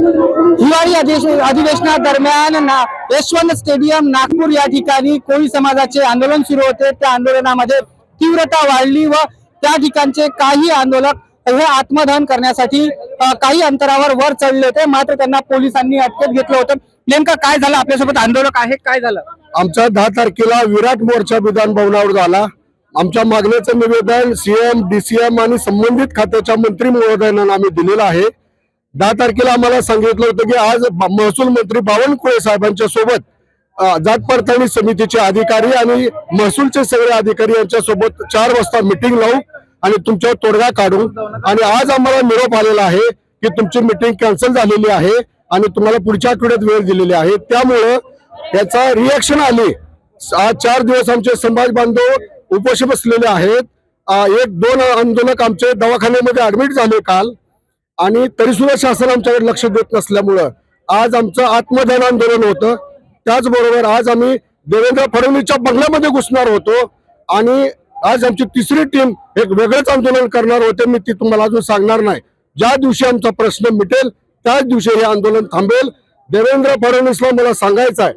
हिवाळी अधिवेश- अधिवेशनादरम्यान यशवंत स्टेडियम नागपूर या ठिकाणी कोळी समाजाचे आंदोलन सुरू होते. त्या आंदोलनामध्ये तीव्रता वाढली व त्या ठिकाणचे काही आंदोलक हे आत्मदहन करण्यासाठी काही अंतरावर वर चढले होते. मात्र त्यांना पोलिसांनी अटकेत घेतलं होतं. नेमकं काय झालं? आपल्यासोबत आंदोलक आहे. काय झालं? आमचा दहा तारखेला विराट मोर्चा विधान भवनावर झाला. आमच्या मागण्याचं निवेदन सीएम डीसीएम आणि संबंधित खात्याच्या मंत्री महोदयांना आम्ही दिलेलं आहे. दहा तारखेला आम्हाला सांगितलं होतं की आज महसूल मंत्री बावनकुळे साहेबांच्या सोबत जात पडताळणी समितीचे अधिकारी आणि महसूलचे सगळे अधिकारी यांच्या सोबत चार वाजता मिटिंग लावू आणि तुमच्यावर तोडगा काढू. आणि आज आम्हाला निरोप आलेला आहे की तुमची मिटिंग कॅन्सल झालेली आहे आणि तुम्हाला पुढच्या आठवड्यात वेळ दिलेली आहे. त्यामुळं त्याचा रिॲक्शन आली. आज चार दिवस आमचे समाज बांधव उपोषी बसलेले आहेत. एक दोन आंदोलक आमचे दवाखान्यामध्ये ऍडमिट झाले काल. आणि तरी सुद्धा शासन आमच्याकडे लक्ष देत नसल्यामुळं आज आमचं आत्मदान आंदोलन होतं. त्याचबरोबर आज आम्ही देवेंद्र फडणवीसच्या बंगल्यामध्ये घुसणार होतो आणि आज आमची तिसरी टीम एक वेगळंच आंदोलन करणार होते मी ती तुम्हाला अजून सांगणार नाही. ज्या दिवशी आमचा प्रश्न मिटेल त्याच दिवशी हे आंदोलन थांबेल. देवेंद्र फडणवीसला मला सांगायचं आहे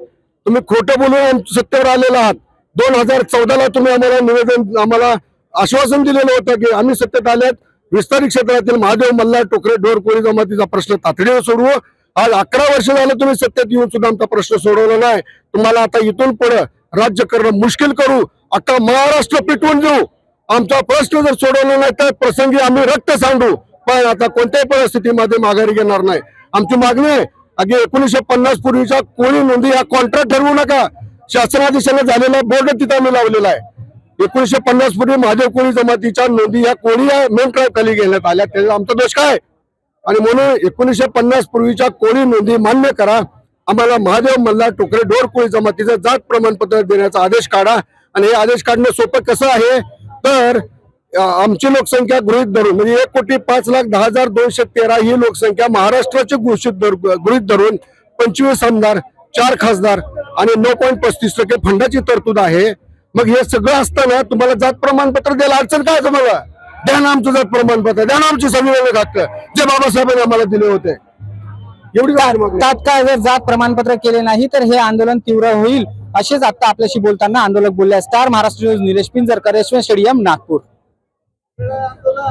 तुम्ही खोटं बोलून आम- सत्तेवर आलेला आहात. दोन हजार चौदाला तुम्ही आम्हाला निवेदन आम्हाला आश्वासन दिलेलं होतं की आम्ही सत्तेत आल्यात विस्तारित क्षेत्रातील महादेव मल्हार टोकरे ढोर कोळी जमातीचा प्रश्न तातडीवर सोडवू. आज अकरा वर्ष झालं तुम्ही सत्तेत येऊन सुद्धा आमचा प्रश्न सोडवला नाही. तुम्हाला आता इथून पुढे राज्य करणं मुश्किल करू. अख्खा महाराष्ट्र पिटवून देऊ. आमचा प्रश्न जर सोडवला नाही तर प्रसंगी आम्ही रक्त सांडू. पण आता कोणत्याही परिस्थितीमध्ये माघारी घेणार नाही. आमची मागणी आहे अगे एकोणीसशे पन्नास पूर्वीच्या कोळी नोंदी हा कॉन्ट्रॅक्ट ठरवू नका. शासनाधीशाने झालेला बोर्ड तिथं आम्ही लावलेला आहे. एकोणीसशे पन्नास पूर्वी महादेव कोळी जमातीच्या नोंदी या कोळी या मेन ट्राईब खाली घेण्यात आल्या. त्याचा आमचा दोष काय? आणि म्हणून एकोणीसशे पन्नास पूर्वीच्या कोळी नोंदी मान्य करा. आम्हाला महादेव मल्ला टोकरे डोर कोळी जमातीचं जात प्रमाणपत्र देण्याचा आदेश काढा. आणि हे आदेश काढणं सोपं कसं आहे? तर आमची लोकसंख्या गृहीत धरून म्हणजे एक कोटी पाच लाख दहा हजार दोनशे तेरा ही लोकसंख्या महाराष्ट्राची घोषित धर- गृहीत धरून पंचवीस आमदार चार खासदार आणि नऊ पॉईंट पस्तीस टक्के फंडाची तरतूद आहे. मग हे सगळं असताना तुम्हाला जात प्रमाणपत्र द्यायला अडचण काय तुम्हाला? द्या ना आमचं जात प्रमाणपत्र द्या ना आमची संविधानिक हक्क जे बाबासाहेबांनी आम्हाला दिले होते. एवढी? तात्काळ जर जात प्रमाणपत्र केले नाही तर हे आंदोलन तीव्र होईल असेच आता आपल्याशी बोलताना आंदोलक बोलले star Maharashtra news Nilesh Pinjarkar Yashwant stadium Nagpur.